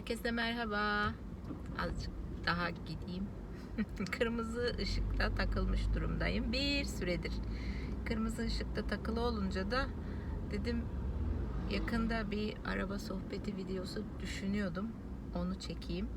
Herkese merhaba. Azıcık daha gideyim. Kırmızı ışıkta takılmış durumdayım. Bir süredir. Kırmızı ışıkta takılı olunca da dedim yakında bir araba sohbeti videosu düşünüyordum. Onu çekeyim.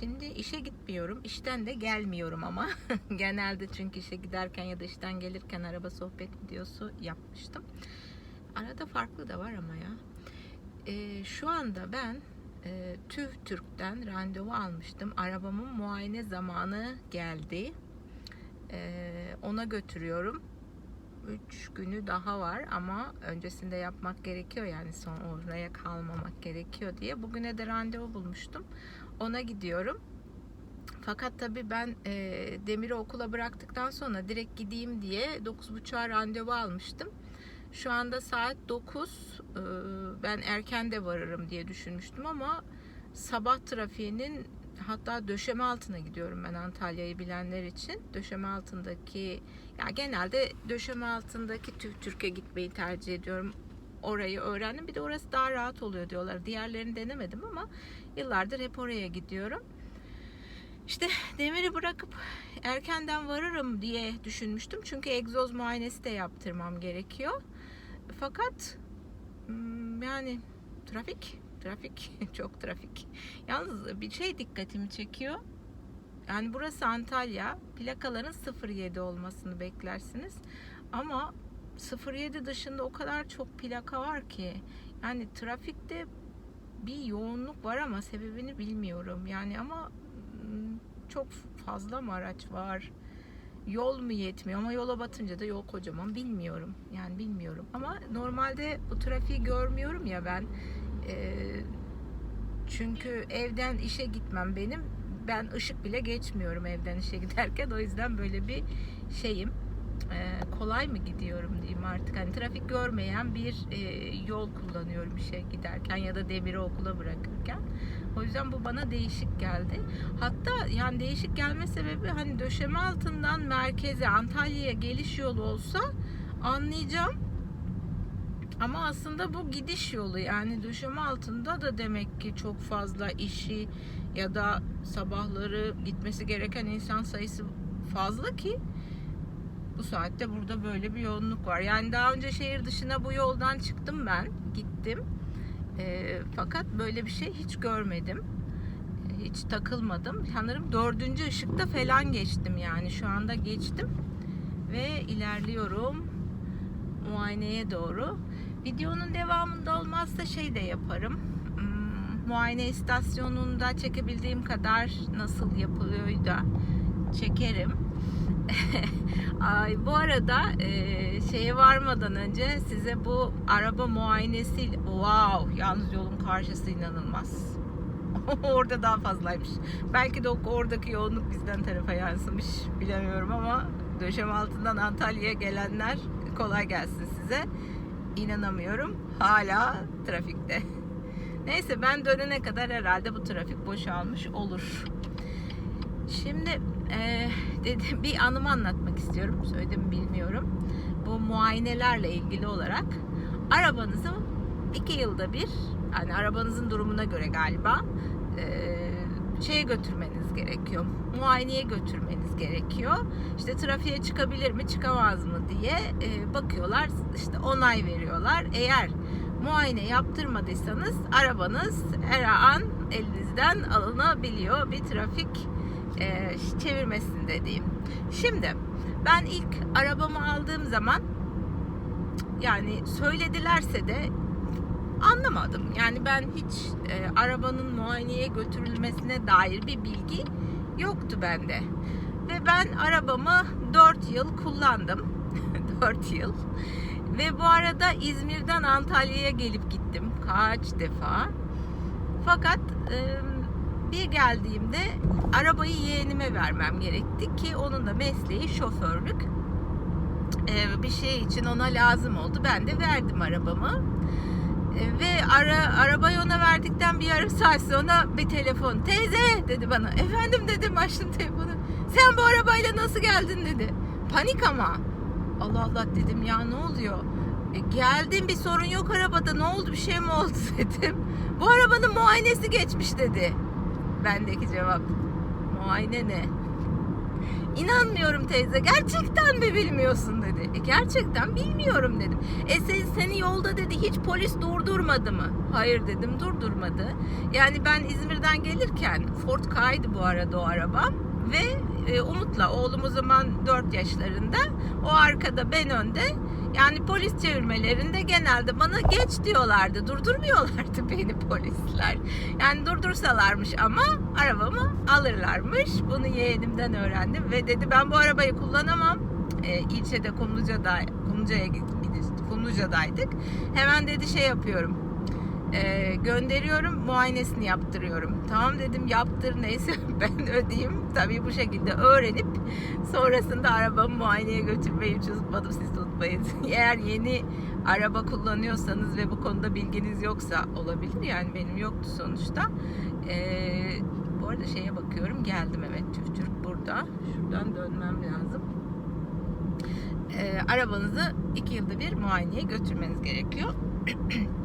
Şimdi işe gitmiyorum. İşten de gelmiyorum ama. Genelde çünkü işe giderken ya da işten gelirken araba sohbet videosu yapmıştım. Arada farklı da var ama ya. Ee, şu anda ben e, TÜV Türk'ten randevu almıştım. Arabamın muayene zamanı geldi. Ee, ona götürüyorum. 3 günü daha var ama öncesinde yapmak gerekiyor yani son oraya kalmamak gerekiyor diye. Bugüne de randevu bulmuştum. Ona gidiyorum. Fakat tabii ben e, Demir'i okula bıraktıktan sonra direkt gideyim diye 9.30'a randevu almıştım. Şu anda saat 9. Ee, Ben erken de varırım diye düşünmüştüm ama sabah trafiğinin hatta döşeme altına gidiyorum ben Antalya'yı bilenler için. Döşeme altındaki ya genelde döşeme altındaki TÜV Türkiye gitmeyi tercih ediyorum. Orayı öğrendim. Bir de orası daha rahat oluyor diyorlar. Diğerlerini denemedim ama yıllardır hep oraya gidiyorum. İşte demiri bırakıp erkenden varırım diye düşünmüştüm. Çünkü egzoz muayenesi de yaptırmam gerekiyor. Fakat hmm, yani trafik, trafik, çok trafik. Yalnız bir şey dikkatimi çekiyor. Yani burası Antalya. Plakaların 07 olmasını beklersiniz. Ama 07 dışında o kadar çok plaka var ki. Yani trafikte bir yoğunluk var ama sebebini bilmiyorum. Yani ama hmm, çok fazla mı araç var? Yol mu yetmiyor ama yola batınca da yol kocaman bilmiyorum. Yani bilmiyorum ama normalde bu trafiği görmüyorum ya ben. Ee, çünkü evden işe gitmem benim. Ben ışık bile geçmiyorum evden işe giderken. O yüzden böyle bir şeyim. Ee, kolay mı gidiyorum diyeyim artık. Hani trafik görmeyen bir e, yol kullanıyorum işe giderken ya da demiri okula bırakırken. O yüzden bu bana değişik geldi. Hatta yani değişik gelme sebebi hani döşeme altından merkeze Antalya'ya geliş yolu olsa anlayacağım. Ama aslında bu gidiş yolu yani döşeme altında da demek ki çok fazla işi ya da sabahları gitmesi gereken insan sayısı fazla ki bu saatte burada böyle bir yoğunluk var. Yani daha önce şehir dışına bu yoldan çıktım ben. Gittim. E, fakat böyle bir şey hiç görmedim. Hiç takılmadım. Sanırım dördüncü ışıkta falan geçtim yani. Şu anda geçtim. Ve ilerliyorum muayeneye doğru. Videonun devamında olmazsa şey de yaparım. Hmm, muayene istasyonunda çekebildiğim kadar nasıl yapılıyor da çekerim. Ay, bu arada e, şeye varmadan önce size bu araba muayenesi wow yalnız yolun karşısı inanılmaz. Orada daha fazlaymış. Belki de oradaki yoğunluk bizden tarafa yansımış bilemiyorum ama döşeme altından Antalya'ya gelenler kolay gelsin size. İnanamıyorum. Hala trafikte. Neyse ben dönene kadar herhalde bu trafik boşalmış olur. Şimdi e, dedim bir anımı anlatmak istiyorum. Söyledim bilmiyorum. Bu muayenelerle ilgili olarak arabanızı iki yılda bir hani arabanızın durumuna göre galiba e, şeye götürmeniz gerekiyor. Muayeneye götürmeniz gerekiyor. İşte trafiğe çıkabilir mi, çıkamaz mı diye e, bakıyorlar. işte onay veriyorlar. Eğer muayene yaptırmadıysanız arabanız her an elinizden alınabiliyor. Bir trafik e, çevirmesinde diyeyim. Şimdi ben ilk arabamı aldığım zaman yani söyledilerse de anlamadım. Yani ben hiç e, arabanın muayeneye götürülmesine dair bir bilgi yoktu bende. Ve ben arabamı 4 yıl kullandım. 4 yıl. Ve bu arada İzmir'den Antalya'ya gelip gittim kaç defa. Fakat e, bir geldiğimde arabayı yeğenime vermem gerekti ki onun da mesleği şoförlük. E, bir şey için ona lazım oldu. Ben de verdim arabamı. E, ve ara, arabayı ona verdikten bir yarım saat sonra bir telefon. Teyze dedi bana. Efendim dedim açtım telefonu. Sen bu arabayla nasıl geldin dedi. Panik ama. Allah Allah dedim ya ne oluyor? E, geldim bir sorun yok arabada ne oldu bir şey mi oldu dedim. Bu arabanın muayenesi geçmiş dedi. Bendeki cevap. Muayene ne? İnanmıyorum teyze. Gerçekten mi bilmiyorsun dedi. E, gerçekten bilmiyorum dedim. E sen, seni yolda dedi hiç polis durdurmadı mı? Hayır dedim durdurmadı. Yani ben İzmir'den gelirken Ford K'ydı bu arada o arabam. Ve e, Umut'la oğlum o zaman 4 yaşlarında. O arkada ben önde. Yani polis çevirmelerinde genelde bana geç diyorlardı. Durdurmuyorlardı beni polisler. Yani durdursalarmış ama arabamı alırlarmış. Bunu yeğenimden öğrendim ve dedi ben bu arabayı kullanamam. E, ilçede Kumluca'da Kumluca'ya Kumluca'daydık. Hemen dedi şey yapıyorum. E, gönderiyorum muayenesini yaptırıyorum. Tamam dedim yaptır neyse ben ödeyeyim. Tabii bu şekilde öğrenip sonrasında arabamı muayeneye götürmeyi hiç unutmadım siz unutmayın. Eğer yeni araba kullanıyorsanız ve bu konuda bilginiz yoksa olabilir yani benim yoktu sonuçta. Ee, bu arada şeye bakıyorum geldim evet TÜV Türk burada. Şuradan dönmem lazım. Ee, arabanızı iki yılda bir muayeneye götürmeniz gerekiyor.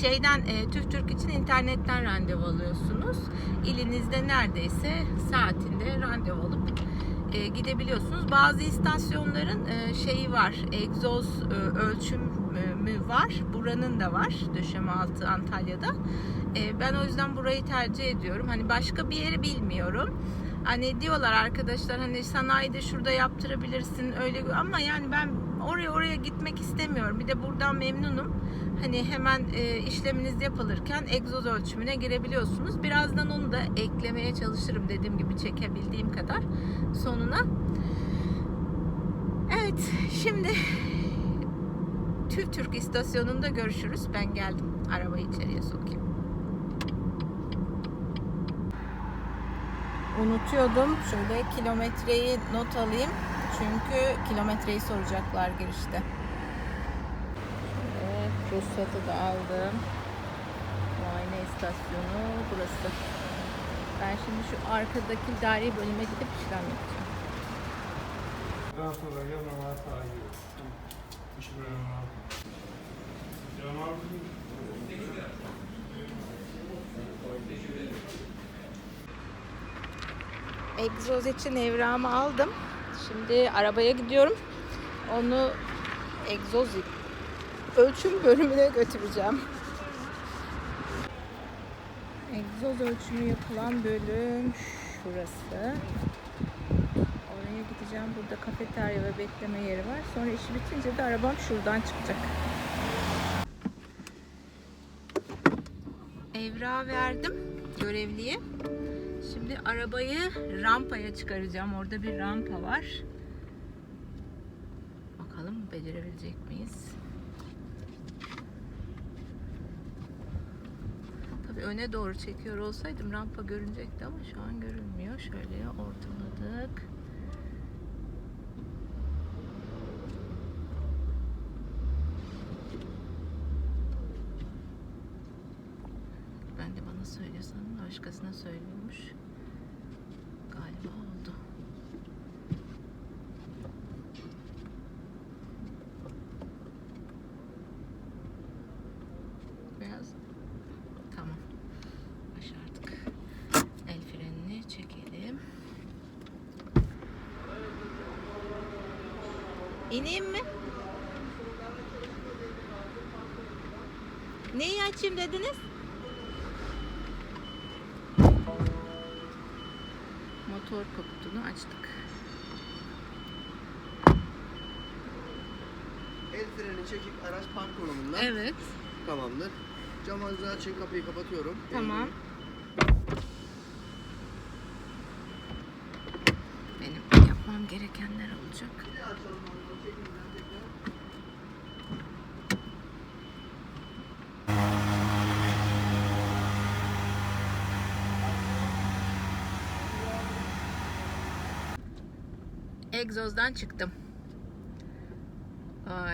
şeyden e, TÜV Türk için internetten randevu alıyorsunuz. İlinizde neredeyse saatinde randevu alıp e, gidebiliyorsunuz. Bazı istasyonların e, şeyi var, egzoz e, ölçümü var. Buranın da var, döşeme altı Antalya'da. E, ben o yüzden burayı tercih ediyorum. Hani başka bir yeri bilmiyorum. Hani diyorlar arkadaşlar hani sanayide şurada yaptırabilirsin öyle ama yani ben oraya oraya gitmek istemiyorum. Bir de buradan memnunum. Hani hemen e, işleminiz yapılırken egzoz ölçümüne girebiliyorsunuz. Birazdan onu da eklemeye çalışırım dediğim gibi çekebildiğim kadar sonuna. Evet şimdi TÜV Türk istasyonunda görüşürüz. Ben geldim. Arabayı içeriye sokayım. Unutuyordum. Şöyle kilometreyi not alayım. Çünkü kilometreyi soracaklar girişte. Evet, ruhsatı da aldım. Muayene istasyonu burası. Ben şimdi şu arkadaki idari bölüme gidip işlem yapacağım. Daha sonra abi. Abi. egzoz için evrağımı aldım. Şimdi arabaya gidiyorum. Onu egzoz ölçüm bölümüne götüreceğim. Egzoz ölçümü yapılan bölüm şurası. Oraya gideceğim. Burada kafeterya ve bekleme yeri var. Sonra işi bitince de arabam şuradan çıkacak. Evrağı verdim görevliye. Şimdi arabayı rampaya çıkaracağım. Orada bir rampa var. Bakalım becerebilecek miyiz? Tabii öne doğru çekiyor olsaydım rampa görünecekti ama şu an görünmüyor. Şöyle ortaladık. Ben de bana söylüyorsan başkasına söylüyormuş. Galiba oldu. Biraz tamam. Başardık. El frenini çekelim. İneyim mi? Neyi açayım dediniz? Motor kaputunu açtık. El freni çekip araç park konumunda. Evet. Tamamdır. Cam ağzını açın kapıyı kapatıyorum. Tamam. Benim yapmam gerekenler olacak. Egzozdan çıktım.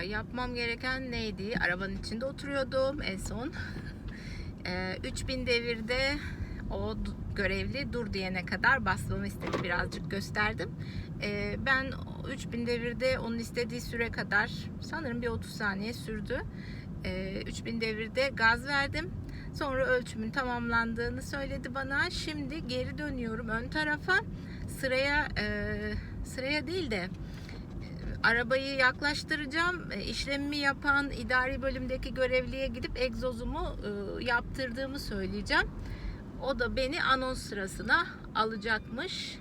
Yapmam gereken neydi? Arabanın içinde oturuyordum en son. Ee, 3000 devirde O görevli dur diyene kadar basmamı istedi. Birazcık gösterdim. Ee, ben 3000 devirde onun istediği süre kadar sanırım bir 30 saniye sürdü. Ee, 3000 devirde gaz verdim. Sonra ölçümün tamamlandığını söyledi bana. Şimdi geri dönüyorum ön tarafa. Sıraya e, sıraya değil de e, arabayı yaklaştıracağım. E, işlemimi yapan idari bölümdeki görevliye gidip egzozumu e, yaptırdığımı söyleyeceğim. O da beni anons sırasına alacakmış.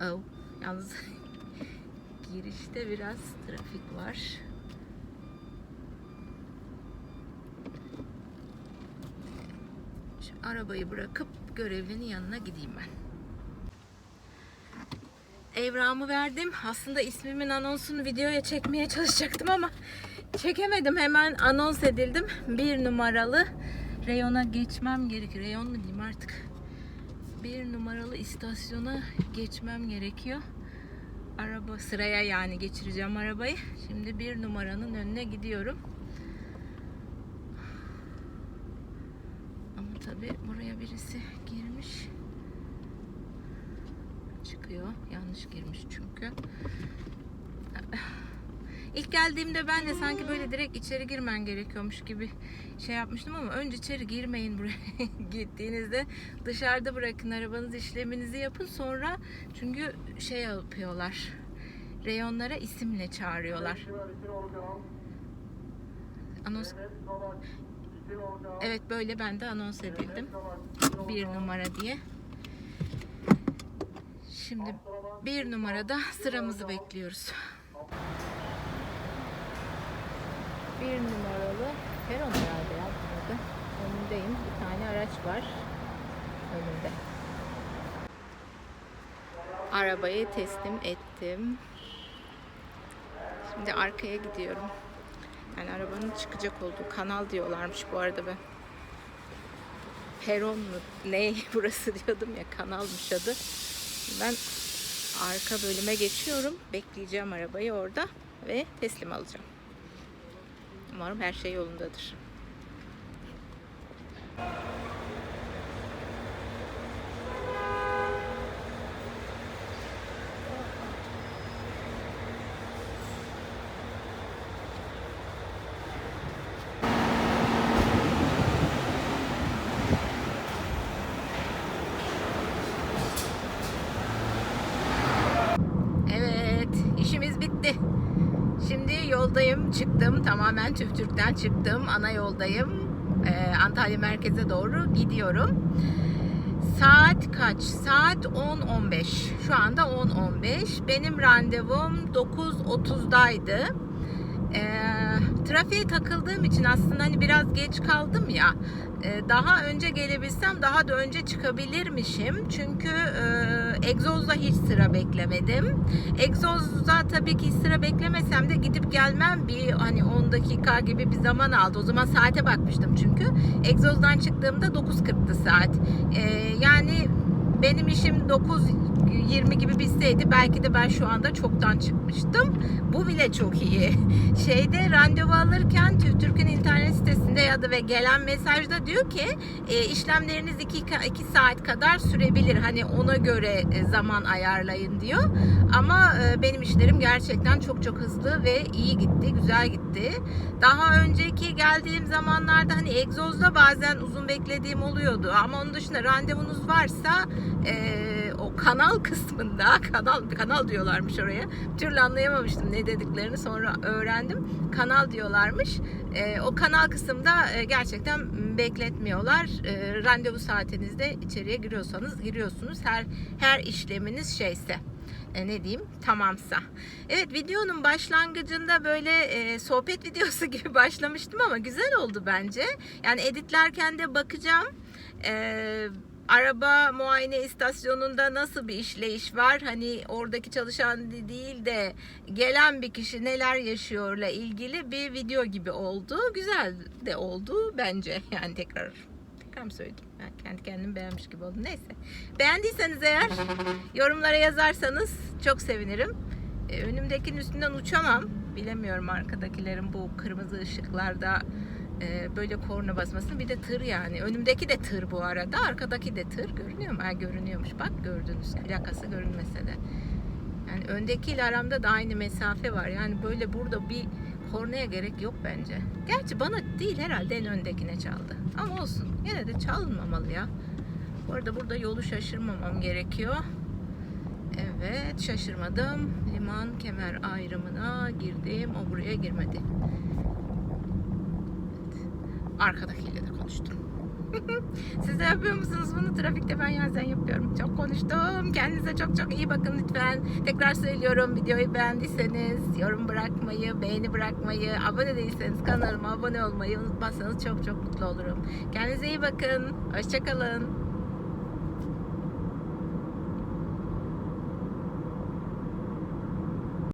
Oh, yalnız girişte biraz trafik var. Şu arabayı bırakıp görevlinin yanına gideyim ben. Evramı verdim. Aslında ismimin anonsunu videoya çekmeye çalışacaktım ama çekemedim. Hemen anons edildim. Bir numaralı reyona geçmem gerekiyor. Reyon mu diyeyim artık? Bir numaralı istasyona geçmem gerekiyor. Araba sıraya yani geçireceğim arabayı. Şimdi bir numaranın önüne gidiyorum. Ama tabi buraya birisi girmiş. Çıkıyor. Yanlış girmiş çünkü. İlk geldiğimde ben de sanki böyle direkt içeri girmen gerekiyormuş gibi şey yapmıştım ama önce içeri girmeyin buraya gittiğinizde dışarıda bırakın arabanız işleminizi yapın sonra çünkü şey yapıyorlar reyonlara isimle çağırıyorlar. Anons Evet böyle ben de anons edildim. Bir numara diye. Şimdi bir numarada sıramızı bekliyoruz. Bir numaralı peron herhalde ya burada. Önündeyim. Bir tane araç var. Önünde. Arabayı teslim ettim. Şimdi arkaya gidiyorum. Yani arabanın çıkacak olduğu kanal diyorlarmış bu arada ben. Peron mu? Ne burası diyordum ya kanalmış adı. Ben arka bölüme geçiyorum. Bekleyeceğim arabayı orada ve teslim alacağım. Umarım her şey yolundadır. Evet, işimiz bitti. Şimdi yoldayım, çıktım. Tamamen TÜVTÜRK'ten çıktım. Ana yoldayım. Ee, Antalya merkeze doğru gidiyorum. Saat kaç? Saat 10.15. Şu anda 10.15. Benim randevum 9.30'daydı. Ee, trafiğe takıldığım için aslında hani biraz geç kaldım ya. E, daha önce gelebilsem daha da önce çıkabilirmişim. Çünkü e, egzozda hiç sıra beklemedim. Egzozda tabii ki sıra beklemesem de gidip gelmem bir hani 10 dakika gibi bir zaman aldı. O zaman saate bakmıştım çünkü. Egzozdan çıktığımda 9.40'tı saat. Ee, yani benim işim 9.20 gibi bitseydi belki de ben şu anda çoktan çıkmıştım. Bu bile çok iyi. Şeyde randevu alırken TÜRK'ün internet sitesinde ya da ve gelen mesajda diyor ki e, işlemleriniz 2, 2 saat kadar sürebilir. Hani ona göre e, zaman ayarlayın diyor. Ama e, benim işlerim gerçekten çok çok hızlı ve iyi gitti, güzel gitti. Daha önceki geldiğim zamanlarda hani egzozda bazen uzun beklediğim oluyordu. Ama onun dışında randevunuz varsa e, kanal kısmında kanal kanal diyorlarmış oraya. Bir türlü anlayamamıştım ne dediklerini sonra öğrendim. Kanal diyorlarmış. E, o kanal kısımda e, gerçekten bekletmiyorlar. E, randevu saatinizde içeriye giriyorsanız giriyorsunuz. Her her işleminiz şeyse e, ne diyeyim tamamsa. Evet videonun başlangıcında böyle e, sohbet videosu gibi başlamıştım ama güzel oldu bence. Yani editlerken de bakacağım. E, araba muayene istasyonunda nasıl bir işleyiş var? Hani oradaki çalışan değil de gelen bir kişi neler yaşıyorla ilgili bir video gibi oldu. Güzel de oldu bence. Yani tekrar tekrar mı söyledim? Ben kendi kendimi beğenmiş gibi oldum. Neyse. Beğendiyseniz eğer yorumlara yazarsanız çok sevinirim. Ee, önümdekinin üstünden uçamam. Bilemiyorum arkadakilerin bu kırmızı ışıklarda e, böyle korna basmasını bir de tır yani. Önümdeki de tır bu arada. Arkadaki de tır. Görünüyor mu? Ha, görünüyormuş. Bak gördünüz. Plakası görünmese de. Yani öndekiyle aramda da aynı mesafe var. Yani böyle burada bir kornaya gerek yok bence. Gerçi bana değil herhalde en öndekine çaldı. Ama olsun. Yine de çalınmamalı ya. Bu arada burada yolu şaşırmamam gerekiyor. Evet şaşırmadım. Liman kemer ayrımına girdim. O buraya girmedi. Arkadakiyle de konuştum. Siz de yapıyor musunuz bunu? Trafikte ben yazden yapıyorum. Çok konuştum. Kendinize çok çok iyi bakın lütfen. Tekrar söylüyorum videoyu beğendiyseniz yorum bırakmayı, beğeni bırakmayı, abone değilseniz kanalıma abone olmayı unutmazsanız çok çok mutlu olurum. Kendinize iyi bakın. Hoşçakalın.